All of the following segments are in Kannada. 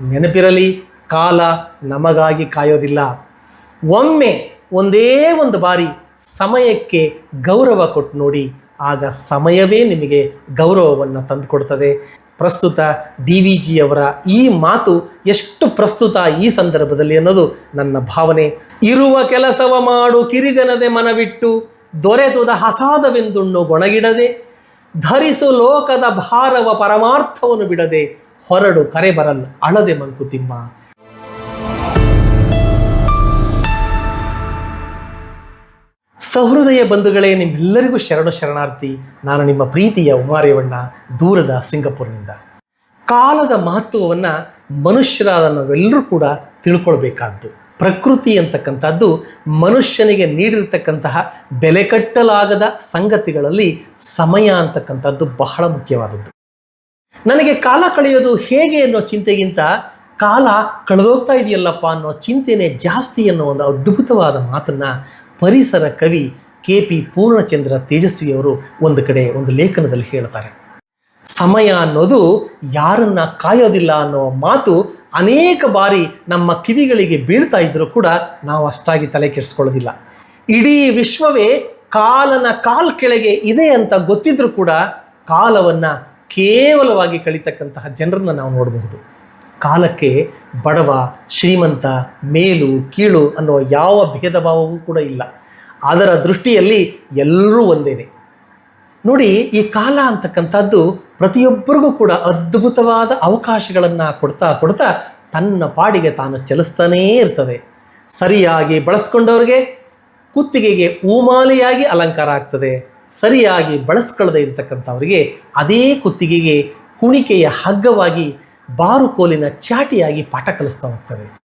ನೆನಪಿರಲಿ, ಕಾಲ ನಮಗಾಗಿ ಕಾಯೋದಿಲ್ಲ. ಒಮ್ಮೆ ಒಂದೇ ಒಂದು ಬಾರಿ ಸಮಯಕ್ಕೆ ಗೌರವ ಕೊಟ್ಟು ನೋಡಿ, ಆಗ ಸಮಯವೇ ನಿಮಗೆ ಗೌರವವನ್ನು ತಂದುಕೊಡ್ತದೆ. ಪ್ರಸ್ತುತ ಡಿ ವಿ ಜಿಯವರ ಈ ಮಾತು ಎಷ್ಟು ಪ್ರಸ್ತುತ ಈ ಸಂದರ್ಭದಲ್ಲಿ ಅನ್ನೋದು ನನ್ನ ಭಾವನೆ. ಇರುವ ಕೆಲಸವ ಮಾಡು ಕಿರಿದನದೆ ಮನವಿಟ್ಟು, ದೊರೆತುದ ಹಸಾದವೆಂದುಣ್ಣು ಗೊಣಗಿಡದೆ, ಧರಿಸು ಲೋಕದ ಭಾರವ ಪರಮಾರ್ಥವನ್ನು ಬಿಡದೆ ಹೊರಡು, ಕರೆ ಬರಲ್ ಅಳದೆ ಮಂಕುತಿಮ್ಮ ಸಹೃದಯ ಬಂಧುಗಳೇ, ನಿಮ್ಮೆಲ್ಲರಿಗೂ ಶರಣು ಶರಣಾರ್ಥಿ. ನಾನು ನಿಮ್ಮ ಪ್ರೀತಿಯ ಉಮಾರೇವಣ್ಣ, ದೂರದ ಸಿಂಗಪುರ್ನಿಂದ. ಕಾಲದ ಮಹತ್ವವನ್ನು ಮನುಷ್ಯರಾದ ನಾವೆಲ್ಲರೂ ಕೂಡ ತಿಳ್ಕೊಳ್ಬೇಕಾದ್ದು. ಪ್ರಕೃತಿ ಅಂತಕ್ಕಂಥದ್ದು ಮನುಷ್ಯನಿಗೆ ನೀಡಿರ್ತಕ್ಕಂತಹ ಬೆಲೆ ಕಟ್ಟಲಾಗದ ಸಂಗತಿಗಳಲ್ಲಿ ಸಮಯ ಅಂತಕ್ಕಂಥದ್ದು ಬಹಳ ಮುಖ್ಯವಾದದ್ದು. ನನಗೆ ಕಾಲ ಕಳೆಯೋದು ಹೇಗೆ ಅನ್ನೋ ಚಿಂತೆಗಿಂತ ಕಾಲ ಕಳೆದೋಗ್ತಾ ಇದೆಯಲ್ಲಪ್ಪ ಅನ್ನೋ ಚಿಂತೆನೇ ಜಾಸ್ತಿ ಅನ್ನೋ ಒಂದು ಅದ್ಭುತವಾದ ಮಾತನ್ನು ಪರಿಸರ ಕವಿ ಕೆ ಪಿ ಪೂರ್ಣಚಂದ್ರ ತೇಜಸ್ವಿಯವರು ಒಂದು ಕಡೆ ಒಂದು ಲೇಖನದಲ್ಲಿ ಹೇಳ್ತಾರೆ. ಸಮಯ ಅನ್ನೋದು ಯಾರನ್ನ ಕಾಯೋದಿಲ್ಲ ಅನ್ನೋ ಮಾತು ಅನೇಕ ಬಾರಿ ನಮ್ಮ ಕಿವಿಗಳಿಗೆ ಬೀಳ್ತಾ ಇದ್ರೂ ಕೂಡ ನಾವು ಅಷ್ಟಾಗಿ ತಲೆ ಕೆಡಿಸ್ಕೊಳ್ಳೋದಿಲ್ಲ. ಇಡೀ ವಿಶ್ವವೇ ಕಾಲನ ಕಾಲ್ ಕೆಳಗೆ ಇದೆ ಅಂತ ಗೊತ್ತಿದ್ರೂ ಕೂಡ ಕಾಲವನ್ನು ಕೇವಲವಾಗಿ ಕಳೀತಕ್ಕಂತಹ ಜನರನ್ನು ನಾವು ನೋಡಬಹುದು. ಕಾಲಕ್ಕೆ ಬಡವ, ಶ್ರೀಮಂತ, ಮೇಲು, ಕೀಳು ಅನ್ನುವ ಯಾವ ಭೇದ ಭಾವವೂ ಕೂಡ ಇಲ್ಲ. ಅದರ ದೃಷ್ಟಿಯಲ್ಲಿ ಎಲ್ಲರೂ ಒಂದೇನೆ. ನೋಡಿ, ಈ ಕಾಲ ಅಂತಕ್ಕಂಥದ್ದು ಪ್ರತಿಯೊಬ್ಬರಿಗೂ ಕೂಡ ಅದ್ಭುತವಾದ ಅವಕಾಶಗಳನ್ನು ಕೊಡ್ತಾ ಕೊಡ್ತಾ ತನ್ನ ಪಾಡಿಗೆ ತಾನು ಚಲಿಸ್ತಾನೇ ಇರ್ತದೆ. ಸರಿಯಾಗಿ ಬಳಸ್ಕೊಂಡವ್ರಿಗೆ ಕುತ್ತಿಗೆಗೆ ಊಮಾಲೆಯಾಗಿ ಅಲಂಕಾರ ಆಗ್ತದೆ. ಸರಿಯಾಗಿ ಬಳಸ್ಕೊಳ್ಳದೆ ಇರತಕ್ಕಂಥವರಿಗೆ ಅದೇ ಕುತ್ತಿಗೆಗೆ ಕುಣಿಕೆಯ ಹಗ್ಗವಾಗಿ ಬಾರುಕೋಲಿನ ಚಾಟಿಯಾಗಿ ಪಾಠ ಕಲಿಸ್ತಾ ಹೋಗ್ತವೆ.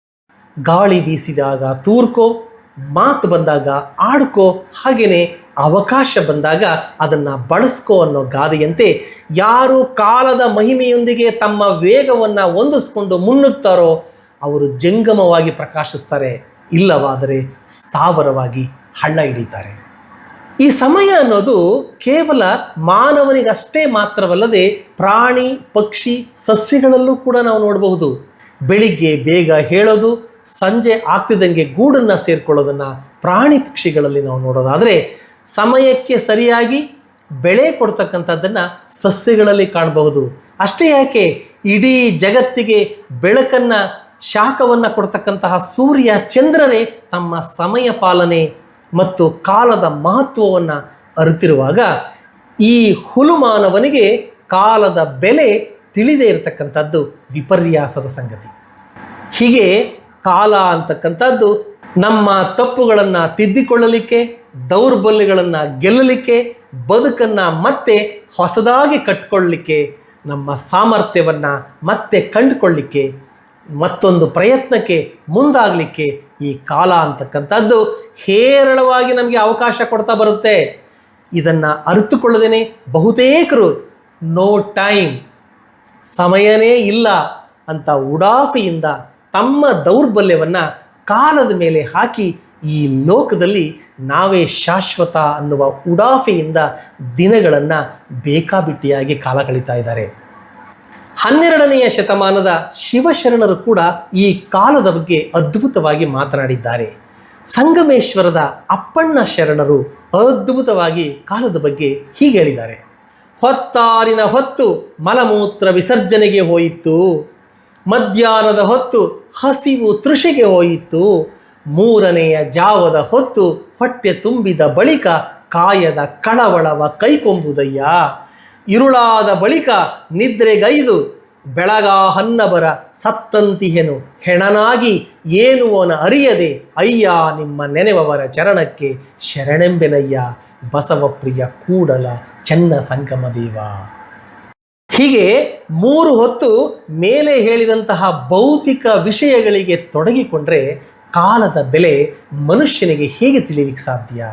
ಗಾಳಿ ಬೀಸಿದಾಗ ತೂರ್ಕೋ, ಮಾತು ಬಂದಾಗ ಆಡ್ಕೋ ಹಾಗೆಯೇ ಅವಕಾಶ ಬಂದಾಗ ಅದನ್ನು ಬಳಸ್ಕೋ ಅನ್ನೋ ಗಾದೆಯಂತೆ ಯಾರು ಕಾಲದ ಮಹಿಮೆಯೊಂದಿಗೆ ತಮ್ಮ ವೇಗವನ್ನು ಹೊಂದಿಸ್ಕೊಂಡು ಮುನ್ನುಗ್ತಾರೋ ಅವರು ಜಂಗಮವಾಗಿ ಪ್ರಕಾಶಿಸ್ತಾರೆ. ಇಲ್ಲವಾದರೆ ಸ್ಥಾವರವಾಗಿ ಹಳ್ಳ ಹಿಡಿತಾರೆ. ಈ ಸಮಯ ಅನ್ನೋದು ಕೇವಲ ಮಾನವನಿಗಷ್ಟೇ ಮಾತ್ರವಲ್ಲದೆ ಪ್ರಾಣಿ, ಪಕ್ಷಿ, ಸಸ್ಯಗಳಲ್ಲೂ ಕೂಡ ನಾವು ನೋಡಬಹುದು. ಬೆಳಿಗ್ಗೆ ಬೇಗ ಹೇಳೋದು, ಸಂಜೆ ಆಗ್ತಿದ್ದಂಗೆ ಗೂಡನ್ನು ಸೇರ್ಕೊಳ್ಳೋದನ್ನು ಪ್ರಾಣಿ ಪಕ್ಷಿಗಳಲ್ಲಿ ನಾವು ನೋಡೋದಾದರೆ ಸಮಯಕ್ಕೆ ಸರಿಯಾಗಿ ಬೆಳೆ ಕೊಡ್ತಕ್ಕಂಥದ್ದನ್ನು ಸಸ್ಯಗಳಲ್ಲಿ ಕಾಣಬಹುದು. ಅಷ್ಟೇ ಯಾಕೆ? ಇಡೀ ಜಗತ್ತಿಗೆ ಬೆಳಕನ್ನು, ಶಾಖವನ್ನು ಕೊಡ್ತಕ್ಕಂತಹ ಸೂರ್ಯ, ಚಂದ್ರನೇ ತಮ್ಮ ಸಮಯ ಪಾಲನೆ ಮತ್ತು ಕಾಲದ ಮಹತ್ವವನ್ನು ಅರಿತಿರುವಾಗ ಈ ಹುಲುಮಾನವನಿಗೆ ಕಾಲದ ಬೆಲೆ ತಿಳಿದೇ ಇರತಕ್ಕಂಥದ್ದು ವಿಪರ್ಯಾಸದ ಸಂಗತಿ. ಹೀಗೆ ಕಾಲ ಅಂತಕ್ಕಂಥದ್ದು ನಮ್ಮ ತಪ್ಪುಗಳನ್ನು ತಿದ್ದಿಕೊಳ್ಳಲಿಕ್ಕೆ, ದೌರ್ಬಲ್ಯಗಳನ್ನು ಗೆಲ್ಲಲಿಕ್ಕೆ, ಬದುಕನ್ನು ಮತ್ತೆ ಹೊಸದಾಗಿ ಕಟ್ಕೊಳ್ಳಲಿಕ್ಕೆ ನಮ್ಮ ಸಾಮರ್ಥ್ಯವನ್ನು ಮತ್ತೆ ಕಂಡುಕೊಳ್ಳಲಿಕ್ಕೆ ಮತ್ತೊಂದು ಪ್ರಯತ್ನಕ್ಕೆ ಮುಂದಾಗಲಿಕ್ಕೆ ಈ ಕಾಲ ಅಂತಕ್ಕಂಥದ್ದು ಹೇರಳವಾಗಿ ನಮಗೆ ಅವಕಾಶ ಕೊಡ್ತಾ ಬರುತ್ತೆ. ಇದನ್ನು ಅರಿತುಕೊಳ್ಳದೇನೆ ಬಹುತೇಕರು, ನೋ ಟೈಮ್, ಸಮಯನೇ ಇಲ್ಲ ಅಂತ ಉಡಾಫೆಯಿಂದ ತಮ್ಮ ದೌರ್ಬಲ್ಯವನ್ನು ಕಾಲದ ಮೇಲೆ ಹಾಕಿ ಈ ಲೋಕದಲ್ಲಿ ನಾವೇ ಶಾಶ್ವತ ಅನ್ನುವ ಉಡಾಫೆಯಿಂದ ದಿನಗಳನ್ನು ಬೇಕಾಬಿಟ್ಟಿಯಾಗಿ ಕಾಲ ಕಳೀತಾ ಇದ್ದಾರೆ. ಹನ್ನೆರಡನೆಯ ಶತಮಾನದ ಶಿವಶರಣರು ಕೂಡ ಈ ಕಾಲದ ಬಗ್ಗೆ ಅದ್ಭುತವಾಗಿ ಮಾತನಾಡಿದ್ದಾರೆ. ಸಂಗಮೇಶ್ವರದ ಅಪ್ಪಣ್ಣ ಶರಣರು ಅದ್ಭುತವಾಗಿ ಕಾಲದ ಬಗ್ಗೆ ಹೀಗೆ ಹೇಳಿದ್ದಾರೆ. ಹೊತ್ತಾರಿನ ಹೊತ್ತು ಮಲಮೂತ್ರ ವಿಸರ್ಜನೆಗೆ ಹೋಯಿತು. ಮಧ್ಯಾಹ್ನದ ಹೊತ್ತು ಹಸಿವು ತೃಷೆಗೆ ಹೋಯಿತು. ಮೂರನೆಯ ಜಾವದ ಹೊತ್ತು ಹೊಟ್ಟೆ ತುಂಬಿದ ಬಳಿಕ ಕಾಯದ ಕಳವಳವ ಕೈಕೊಂಬುದಯ್ಯ. ಇರುಳಾದ ಬಳಿಕ ನಿದ್ರೆಗೈದು, ಬೆಳಗ ಹನ್ನಬರ ಸತ್ತಂತಿಹೆನು. ಹೆಣನಾಗಿ ಏನುವನ ಅರಿಯದೆ, ಅಯ್ಯ ನಿಮ್ಮ ನೆನೆವವರ ಚರಣಕ್ಕೆ ಶರಣೆಂಬೆನಯ್ಯ. ಬಸವಪ್ರಿಯ ಕೂಡಲ ಚೆನ್ನ ಸಂಗಮದೇವ ಹೀಗೆ ಮೂರು ಹೊತ್ತು ಮೇಲೆ ಹೇಳಿದಂತಹ ಭೌತಿಕ ವಿಷಯಗಳಿಗೆ ತೊಡಗಿಕೊಂಡ್ರೆ ಕಾಲದ ಬೆಲೆ ಮನುಷ್ಯನಿಗೆ ಹೇಗೆ ತಿಳಿಯಲಿಕ್ಕೆ ಸಾಧ್ಯ?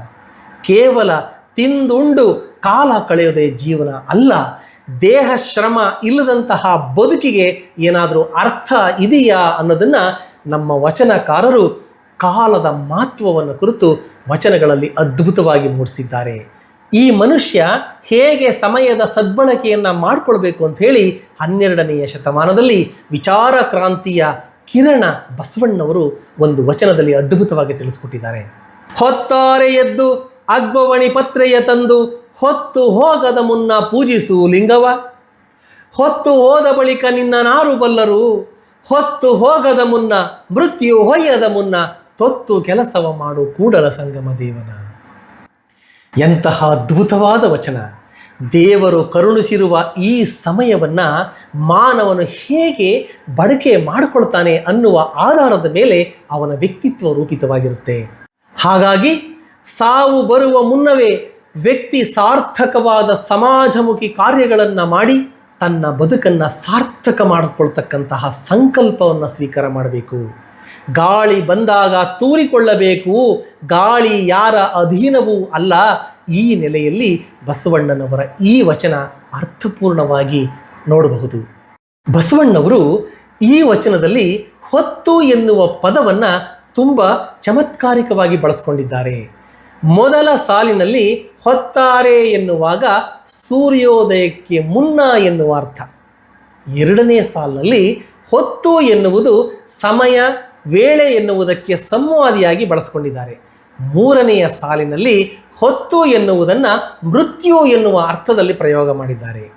ಕೇವಲ ತಿಂದುಂಡು ಕಾಲ ಕಳೆಯೋದೇ ಜೀವನ ಅಲ್ಲ, ದೇಹ ಶ್ರಮ ಇಲ್ಲದಂತಹ ಬದುಕಿಗೆ ಏನಾದರೂ ಅರ್ಥ ಇದೆಯಾ ಅನ್ನೋದನ್ನು ನಮ್ಮ ವಚನಕಾರರು ಕಾಲದ ಮಹತ್ವವನ್ನು ಕುರಿತು ವಚನಗಳಲ್ಲಿ ಅದ್ಭುತವಾಗಿ ಮೂಡಿಸಿದ್ದಾರೆ. ಈ ಮನುಷ್ಯ ಹೇಗೆ ಸಮಯದ ಸದ್ಬಳಕೆಯನ್ನು ಮಾಡಿಕೊಳ್ಬೇಕು ಅಂತ ಹೇಳಿ ಹನ್ನೆರಡನೆಯ ಶತಮಾನದಲ್ಲಿ ವಿಚಾರ ಕ್ರಾಂತಿಯ ಕಿರಣ ಬಸವಣ್ಣವರು ಒಂದು ವಚನದಲ್ಲಿ ಅದ್ಭುತವಾಗಿ ತಿಳಿಸ್ಕೊಟ್ಟಿದ್ದಾರೆ. ಹೊತ್ತಾರೆ ಎದ್ದು ಅಗ್ಬವಣಿ ಪತ್ರೆಯ ತಂದು ಹೊತ್ತು ಹೋಗದ ಮುನ್ನ ಪೂಜಿಸು ಲಿಂಗವ. ಹೊತ್ತು ಹೋದ ಬಳಿಕ ನಿನ್ನ ನಾರು ಬಲ್ಲರು. ಹೊತ್ತು ಹೋಗದ ಮುನ್ನ ಮೃತ್ಯು ಹೊಯ್ಯದ ಮುನ್ನ ತೊತ್ತು ಕೆಲಸವ ಮಾಡು ಕೂಡಲ ಸಂಗಮ ದೇವನ. ಎಂತಹ ಅದ್ಭುತವಾದ ವಚನ. ದೇವರು ಕರುಣಿಸಿರುವ ಈ ಸಮಯವನ್ನು ಮಾನವನು ಹೇಗೆ ಬಳಕೆ ಮಾಡಿಕೊಳ್ತಾನೆ ಅನ್ನುವ ಆಧಾರದ ಮೇಲೆ ಅವನ ವ್ಯಕ್ತಿತ್ವ ರೂಪಿತವಾಗಿರುತ್ತೆ. ಹಾಗಾಗಿ ಸಾವು ಬರುವ ಮುನ್ನವೇ ವ್ಯಕ್ತಿ ಸಾರ್ಥಕವಾದ ಸಮಾಜಮುಖಿ ಕಾರ್ಯಗಳನ್ನು ಮಾಡಿ ತನ್ನ ಬದುಕನ್ನು ಸಾರ್ಥಕ ಮಾಡಿಕೊಳ್ತಕ್ಕಂತಹ ಸಂಕಲ್ಪವನ್ನು ಸ್ವೀಕಾರ ಮಾಡಬೇಕು. ಗಾಳಿ ಬಂದಾಗ ತೂರಿಕೊಳ್ಳಬೇಕು. ಗಾಳಿ ಯಾರ ಅಧೀನವೂ ಅಲ್ಲ. ಈ ನೆಲೆಯಲ್ಲಿ ಬಸವಣ್ಣನವರ ಈ ವಚನ ಅರ್ಥಪೂರ್ಣವಾಗಿ ನೋಡಬಹುದು. ಬಸವಣ್ಣವರು ಈ ವಚನದಲ್ಲಿ ಹೊತ್ತು ಎನ್ನುವ ಪದವನ್ನು ತುಂಬ ಚಮತ್ಕಾರಿಕವಾಗಿ ಬಳಸ್ಕೊಂಡಿದ್ದಾರೆ. ಮೊದಲ ಸಾಲಿನಲ್ಲಿ ಹೊತ್ತಾರೆ ಎನ್ನುವಾಗ ಸೂರ್ಯೋದಯಕ್ಕೆ ಮುನ್ನ ಎನ್ನುವ ಅರ್ಥ. ಎರಡನೇ ಸಾಲಿನಲ್ಲಿ ಹೊತ್ತು ಎನ್ನುವುದು ಸಮಯ, ವೇಳೆ ಎನ್ನುವುದಕ್ಕೆ ಸಂವಾದಿಯಾಗಿ ಬಳಸಿಕೊಂಡಿದ್ದಾರೆ. ಮೂರನೆಯ ಸಾಲಿನಲ್ಲಿ ಹೊತ್ತು ಎನ್ನುವುದನ್ನು ಮೃತ್ಯು ಎನ್ನುವ ಅರ್ಥದಲ್ಲಿ ಪ್ರಯೋಗ ಮಾಡಿದ್ದಾರೆ.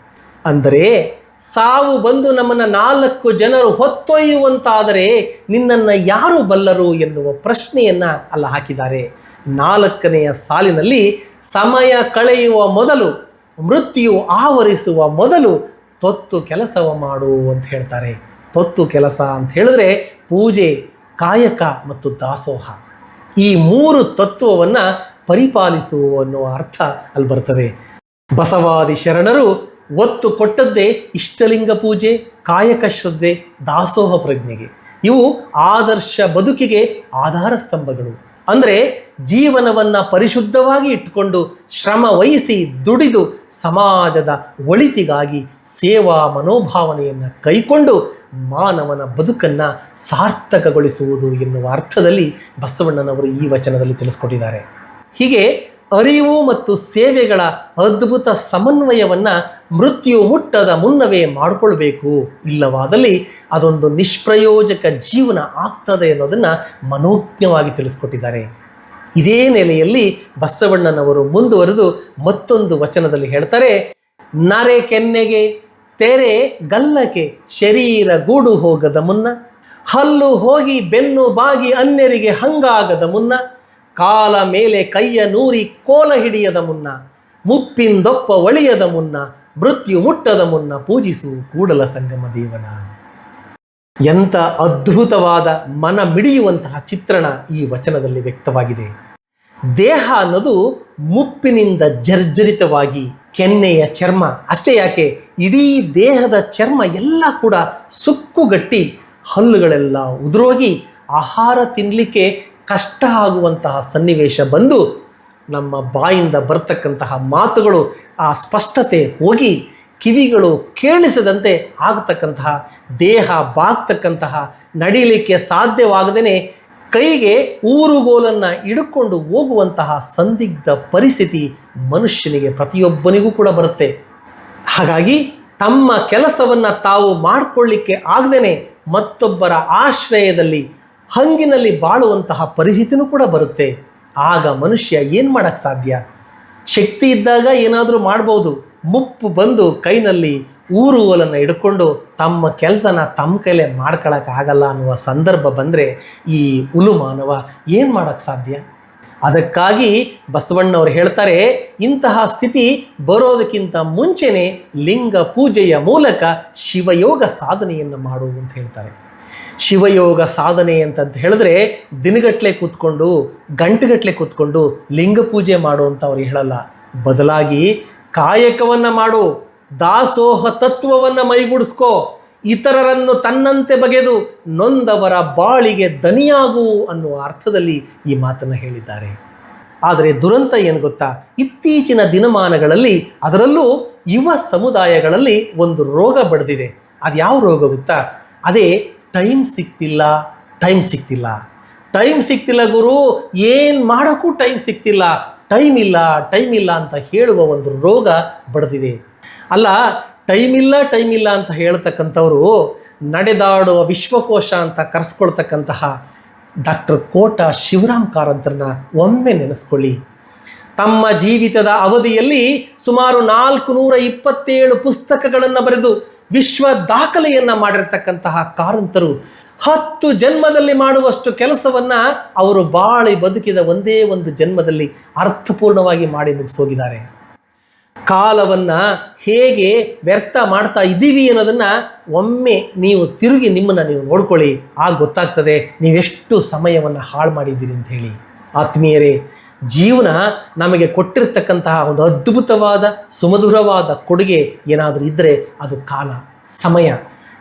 ಅಂದರೆ, ಸಾವು ಬಂದು ನಮ್ಮನ್ನು ನಾಲ್ಕು ಜನರು ಹೊತ್ತೊಯ್ಯುವಂತಾದರೆ ನಿನ್ನನ್ನು ಯಾರು ಬಲ್ಲರು ಎನ್ನುವ ಪ್ರಶ್ನೆಯನ್ನು ಅಲ್ಲ ಹಾಕಿದ್ದಾರೆ. ನಾಲ್ಕನೆಯ ಸಾಲಿನಲ್ಲಿ ಸಮಯ ಕಳೆಯುವ ಮೊದಲು, ಮೃತ್ಯು ಆವರಿಸುವ ಮೊದಲು ತೊತ್ತು ಕೆಲಸವ ಮಾಡು ಅಂತ ಹೇಳ್ತಾರೆ. ತೊತ್ತು ಕೆಲಸ ಅಂತ ಹೇಳಿದ್ರೆ ಪೂಜೆ, ಕಾಯಕ ಮತ್ತು ದಾಸೋಹ. ಈ ಮೂರು ತತ್ವವನ್ನು ಪರಿಪಾಲಿಸು ಅನ್ನುವ ಅರ್ಥ ಅಲ್ಲಿ ಬರ್ತದೆ. ಬಸವಾದಿ ಶರಣರು ಒತ್ತು ಕೊಟ್ಟದ್ದೇ ಇಷ್ಟಲಿಂಗ ಪೂಜೆ, ಕಾಯಕ ಶ್ರದ್ಧೆ, ದಾಸೋಹ ಪ್ರಜ್ಞೆಗೆ. ಇವು ಆದರ್ಶ ಬದುಕಿಗೆ ಆಧಾರ ಸ್ತಂಭಗಳು. ಅಂದರೆ ಜೀವನವನ್ನು ಪರಿಶುದ್ಧವಾಗಿ ಇಟ್ಟುಕೊಂಡು ಶ್ರಮ ವಹಿಸಿ ದುಡಿದು ಸಮಾಜದ ಒಳಿತಿಗಾಗಿ ಸೇವಾ ಮನೋಭಾವನೆಯನ್ನು ಕೈಕೊಂಡು ಮಾನವನ ಬದುಕನ್ನು ಸಾರ್ಥಕಗೊಳಿಸುವುದು ಎನ್ನುವ ಅರ್ಥದಲ್ಲಿ ಬಸವಣ್ಣನವರು ಈ ವಚನದಲ್ಲಿ ತಿಳಿಸ್ಕೊಟ್ಟಿದ್ದಾರೆ. ಹೀಗೆ ಅರಿವು ಮತ್ತು ಸೇವೆಗಳ ಅದ್ಭುತ ಸಮನ್ವಯವನ್ನು ಮೃತ್ಯು ಮುಟ್ಟದ ಮುನ್ನವೇ ಮಾಡಿಕೊಳ್ಬೇಕು. ಇಲ್ಲವಾದಲ್ಲಿ ಅದೊಂದು ನಿಷ್ಪ್ರಯೋಜಕ ಜೀವನ ಆಗ್ತದೆ ಅನ್ನೋದನ್ನು ಮನೋಜ್ಞವಾಗಿ ತಿಳಿಸ್ಕೊಟ್ಟಿದ್ದಾರೆ. ಇದೇ ನೆಲೆಯಲ್ಲಿ ಬಸವಣ್ಣನವರು ಮುಂದುವರೆದು ಮತ್ತೊಂದು ವಚನದಲ್ಲಿ ಹೇಳ್ತಾರೆ, ನರೆ ಕೆನ್ನೆಗೆ, ತೆರೆ ಗಲ್ಲಕ್ಕೆ ಶರೀರ ಗೂಡು ಹೋಗದ ಮುನ್ನ, ಹಲ್ಲು ಹೋಗಿ ಬೆನ್ನು ಬಾಗಿ ಅನ್ಯರಿಗೆ ಹಂಗಾಗದ ಮುನ್ನ, ಕಾಲ ಮೇಲೆ ಕೈಯ ನೂರಿ ಕೋಲ ಹಿಡಿಯದ ಮುನ್ನ, ಮುಪ್ಪಿಂದೊಪ್ಪ ಒಳಿಯದ ಮುನ್ನ, ಮೃತ್ಯು ಮುಟ್ಟದ ಮುನ್ನ ಪೂಜಿಸು ಕೂಡಲ ಸಂಗಮ ದೇವನ. ಎಂಥ ಅದ್ಭುತವಾದ ಮನ ಮಿಡಿಯುವಂತಹ ಚಿತ್ರಣ ಈ ವಚನದಲ್ಲಿ ವ್ಯಕ್ತವಾಗಿದೆ. ದೇಹ ಅನ್ನೋದು ಮುಪ್ಪಿನಿಂದ ಜರ್ಜರಿತವಾಗಿ ಕೆನ್ನೆಯ ಚರ್ಮ. ಅಷ್ಟೇ ಯಾಕೆ? ಇಡೀ ದೇಹದ ಚರ್ಮ ಎಲ್ಲ ಕೂಡ ಸುಕ್ಕುಗಟ್ಟಿ ಹಲ್ಲುಗಳೆಲ್ಲ ಉದುರೋಗಿ ಆಹಾರ ತಿನ್ನಲಿಕ್ಕೆ ಕಷ್ಟ ಆಗುವಂತಹ ಸನ್ನಿವೇಶ ಬಂದು ನಮ್ಮ ಬಾಯಿಂದ ಬರ್ತಕ್ಕಂತಹ ಮಾತುಗಳು ಆ ಸ್ಪಷ್ಟತೆ ಹೋಗಿ ಕಿವಿಗಳು ಕೇಳಿಸದಂತೆ ಆಗ್ತಕ್ಕಂತಹ, ದೇಹ ಬಾಗ್ತಕ್ಕಂತಹ, ನಡೀಲಿಕ್ಕೆ ಸಾಧ್ಯವಾಗದೇ ಕೈಗೆ ಊರುಗೋಲನ್ನು ಹಿಡ್ಕೊಂಡು ಹೋಗುವಂತಹ ಸಂದಿಗ್ಧ ಪರಿಸ್ಥಿತಿ ಮನುಷ್ಯನಿಗೆ ಪ್ರತಿಯೊಬ್ಬನಿಗೂ ಕೂಡ ಬರುತ್ತೆ. ಹಾಗಾಗಿ ತಮ್ಮ ಕೆಲಸವನ್ನು ತಾವು ಮಾಡಿಕೊಳ್ಳಿಕ್ಕೆ ಆಗದೇ ಮತ್ತೊಬ್ಬರ ಆಶ್ರಯದಲ್ಲಿ ಹಂಗಿನಲ್ಲಿ ಬಾಳುವಂತಹ ಪರಿಸ್ಥಿತಿನೂ ಕೂಡ ಬರುತ್ತೆ. ಆಗ ಮನುಷ್ಯ ಏನು ಮಾಡೋಕ್ಕೆ ಸಾಧ್ಯ? ಶಕ್ತಿ ಇದ್ದಾಗ ಏನಾದರೂ ಮಾಡ್ಬೋದು. ಮುಪ್ಪು ಬಂದು ಕೈನಲ್ಲಿ ಊರುಗೋಲನ್ನು ಹಿಡ್ಕೊಂಡು ತಮ್ಮ ಕೆಲಸನ ತಮ್ಮ ಕೈಲೇ ಮಾಡ್ಕೊಳಕ್ಕಾಗಲ್ಲ ಅನ್ನುವ ಸಂದರ್ಭ ಬಂದರೆ ಈ ಹುಲು ಮಾನವ ಏನು ಮಾಡೋಕ್ಕೆ ಸಾಧ್ಯ? ಅದಕ್ಕಾಗಿ ಬಸವಣ್ಣವರು ಹೇಳ್ತಾರೆ, ಇಂತಹ ಸ್ಥಿತಿ ಬರೋದಕ್ಕಿಂತ ಮುಂಚೆನೆ ಲಿಂಗ ಪೂಜೆಯ ಮೂಲಕ ಶಿವಯೋಗ ಸಾಧನೆಯನ್ನು ಮಾಡು ಅಂತ ಹೇಳ್ತಾರೆ. ಶಿವಯೋಗ ಸಾಧನೆ ಅಂತಂತ ಹೇಳಿದ್ರೆ ದಿನಗಟ್ಟಲೆ ಕೂತ್ಕೊಂಡು ಗಂಟೆಗಟ್ಟಲೆ ಕೂತ್ಕೊಂಡು ಲಿಂಗ ಪೂಜೆ ಮಾಡು ಅಂತ ಅವ್ರು ಹೇಳಲ್ಲ. ಬದಲಾಗಿ ಕಾಯಕವನ್ನು ಮಾಡು. ದಾಸೋಹ ತತ್ವವನ್ನು ಮೈಗೂಡಿಸ್ಕೋ, ಇತರರನ್ನು ತನ್ನಂತೆ ಬಗೆದು ನೊಂದವರ ಬಾಳಿಗೆ ದನಿಯಾಗು ಅನ್ನುವ ಅರ್ಥದಲ್ಲಿ ಈ ಮಾತನ್ನು ಹೇಳಿದ್ದಾರೆ. ಆದರೆ ದುರಂತ ಏನು ಗೊತ್ತಾ? ಇತ್ತೀಚಿನ ದಿನಮಾನಗಳಲ್ಲಿ ಅದರಲ್ಲೂ ಯುವ ಸಮುದಾಯಗಳಲ್ಲಿ ಒಂದು ರೋಗ ಬಡ್ದಿದೆ. ಅದು ಯಾವ ರೋಗ ಗೊತ್ತಾ? ಅದೇ ಟೈಮ್ ಸಿಗ್ತಿಲ್ಲ ಟೈಮ್ ಸಿಗ್ತಿಲ್ಲ ಟೈಮ್ ಸಿಗ್ತಿಲ್ಲ ಗುರು, ಏನು ಮಾಡೋಕ್ಕೂ ಟೈಮ್ ಸಿಗ್ತಿಲ್ಲ ಟೈಮ್ ಇಲ್ಲ ಟೈಮ್ ಇಲ್ಲ ಅಂತ ಹೇಳುವ ಒಂದು ರೋಗ ಬಡ್ದಿದೆ. ಅಲ್ಲ ಟೈಮ್ ಇಲ್ಲ ಟೈಮ್ ಇಲ್ಲ ಅಂತ ಹೇಳ್ತಕ್ಕಂಥವ್ರು ನಡೆದಾಡುವ ವಿಶ್ವಕೋಶ ಅಂತ ಕರೆಸ್ಕೊಳ್ತಕ್ಕಂತಹ ಡಾಕ್ಟರ್ ಕೋಟ ಶಿವರಾಮ್ ಕಾರಂತರನ್ನ ಒಮ್ಮೆ ನೆನೆಸ್ಕೊಳ್ಳಿ. ತಮ್ಮ ಜೀವಿತದ ಅವಧಿಯಲ್ಲಿ ಸುಮಾರು ನಾಲ್ಕು ನೂರ ಇಪ್ಪತ್ತೇಳು ಪುಸ್ತಕಗಳನ್ನು ಬರೆದು ವಿಶ್ವ ದಾಖಲೆಯನ್ನು ಮಾಡಿರ್ತಕ್ಕಂತಹ ಕಾರಂತರು ಹತ್ತು ಜನ್ಮದಲ್ಲಿ ಮಾಡುವಷ್ಟು ಕೆಲಸವನ್ನ ಅವರು ಬಾಳಿ ಬದುಕಿದ ಒಂದೇ ಒಂದು ಜನ್ಮದಲ್ಲಿ ಅರ್ಥಪೂರ್ಣವಾಗಿ ಮಾಡಿ ಮುಗಿಸೋಗಿದ್ದಾರೆ. ಕಾಲವನ್ನ ಹೇಗೆ ವ್ಯರ್ಥ ಮಾಡ್ತಾ ಇದ್ದೀವಿ ಅನ್ನೋದನ್ನು ಒಮ್ಮೆ ನೀವು ತಿರುಗಿ ನಿಮ್ಮನ್ನು ನೀವು ನೋಡ್ಕೊಳ್ಳಿ. ಆಗ ಗೊತ್ತಾಗ್ತದೆ ನೀವೆಷ್ಟು ಸಮಯವನ್ನು ಹಾಳು ಮಾಡಿದ್ದೀರಿ ಅಂತ ಹೇಳಿ. ಆತ್ಮೀಯರೇ, ಜೀವನ ನಮಗೆ ಕೊಟ್ಟಿರ್ತಕ್ಕಂತಹ ಒಂದು ಅದ್ಭುತವಾದ, ಸುಮಧುರವಾದ ಕೊಡುಗೆ ಏನಾದರೂ ಇದ್ದರೆ ಅದು ಕಾಲ, ಸಮಯ.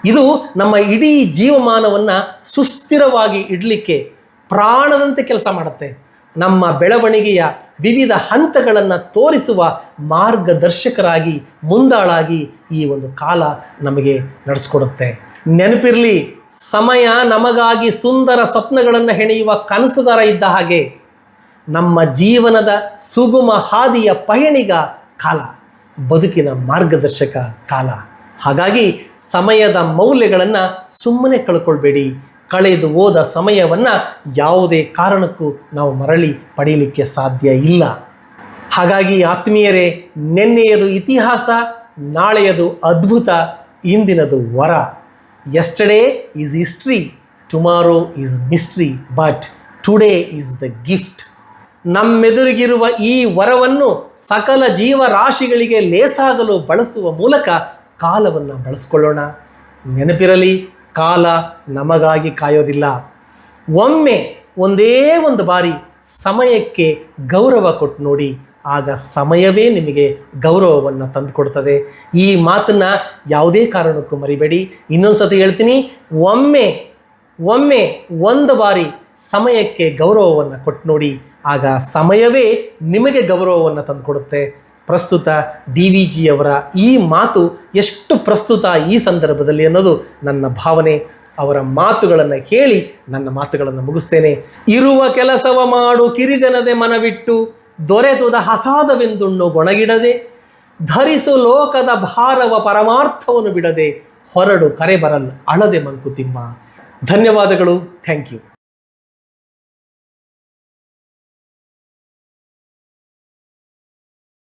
ಇದು ನಮ್ಮ ಇಡೀ ಜೀವಮಾನವನ್ನು ಸುಸ್ಥಿರವಾಗಿ ಇಡಲಿಕ್ಕೆ ಪ್ರಾಣದಂತೆ ಕೆಲಸ ಮಾಡುತ್ತೆ. ನಮ್ಮ ಬೆಳವಣಿಗೆಯ ವಿವಿಧ ಹಂತಗಳನ್ನು ತೋರಿಸುವ ಮಾರ್ಗದರ್ಶಕರಾಗಿ, ಮುಂದಾಳಾಗಿ ಈ ಒಂದು ಕಾಲ ನಮಗೆ ನಡೆಸ್ಕೊಡುತ್ತೆ. ನೆನಪಿರಲಿ, ಸಮಯ ನಮಗಾಗಿ ಸುಂದರ ಸ್ವಪ್ನಗಳನ್ನು ಹೆಣೆಯುವ ಕನಸುಗಾರ ಇದ್ದ ಹಾಗೆ ನಮ್ಮ ಜೀವನದ ಸುಗುಮ ಹಾದಿಯ ಪಯಣಿಗ ಕಾಲ, ಬದುಕಿನ ಮಾರ್ಗದರ್ಶಕ ಕಾಲ. ಹಾಗಾಗಿ ಸಮಯದ ಮೌಲ್ಯಗಳನ್ನು ಸುಮ್ಮನೆ ಕಳ್ಕೊಳ್ಬೇಡಿ. ಕಳೆದು ಹೋದ ಸಮಯವನ್ನು ಯಾವುದೇ ಕಾರಣಕ್ಕೂ ನಾವು ಮರಳಿ ಪಡೆಯಲಿಕ್ಕೆ ಸಾಧ್ಯ ಇಲ್ಲ. ಹಾಗಾಗಿ ಆತ್ಮೀಯರೇ, ನಿನ್ನೆಯದು ಇತಿಹಾಸ, ನಾಳೆಯದು ಅದ್ಭುತ, ಇಂದಿನದು ವರ. Yesterday is history tomorrow is mystery but today is the gift ನಮ್ಮೆದುರಿಗಿರುವ ಈ ವರವನ್ನು ಸಕಲ ಜೀವರಾಶಿಗಳಿಗೆ ಲೇಸಾಗಲು ಬಳಸುವ ಮೂಲಕ ಕಾಲವನ್ನು ಬಳಸ್ಕೊಳ್ಳೋಣ. ನೆನಪಿರಲಿ ಕಾಲ ನಮಗಾಗಿ ಕಾಯೋದಿಲ್ಲ. ಒಮ್ಮೆ ಒಂದೇ ಒಂದು ಬಾರಿ ಸಮಯಕ್ಕೆ ಗೌರವ ಕೊಟ್ಟು ನೋಡಿ, ಆಗ ಸಮಯವೇ ನಿಮಗೆ ಗೌರವವನ್ನು ತಂದುಕೊಡ್ತದೆ. ಈ ಮಾತನ್ನು ಯಾವುದೇ ಕಾರಣಕ್ಕೂ ಮರಿಬೇಡಿ. ಇನ್ನೊಂದು ಸತಿ ಹೇಳ್ತೀನಿ, ಒಮ್ಮೆ ಒಮ್ಮೆ ಒಂದು ಬಾರಿ ಸಮಯಕ್ಕೆ ಗೌರವವನ್ನು ಕೊಟ್ಟು ನೋಡಿ, ಆಗ ಸಮಯವೇ ನಿಮಗೆ ಗೌರವವನ್ನು ತಂದುಕೊಡುತ್ತೆ. ಪ್ರಸ್ತುತ ಡಿ ವಿ ಜಿಯವರ ಈ ಮಾತು ಎಷ್ಟು ಪ್ರಸ್ತುತ ಈ ಸಂದರ್ಭದಲ್ಲಿ ಅನ್ನೋದು ನನ್ನ ಭಾವನೆ. ಅವರ ಮಾತುಗಳನ್ನು ಹೇಳಿ ನನ್ನ ಮಾತುಗಳನ್ನು ಮುಗಿಸ್ತೇನೆ. ಇರುವ ಕೆಲಸವ ಮಾಡು ಕಿರಿದೆನದೆ ಮನವಿಟ್ಟು, ದೊರೆತುದ ಹಸಾದವೆಂದುಣ್ಣು ಗೊಣಗಿಡದೆ, ಧರಿಸು ಲೋಕದ ಭಾರವ ಪರಮಾರ್ಥವನ್ನು ಬಿಡದೆ, ಹೊರಡು ಕರೆ ಬರಲ್ ಅಳದೆ ಮಂಕುತಿಮ್ಮ. ಧನ್ಯವಾದಗಳು, ಥ್ಯಾಂಕ್ ಯು.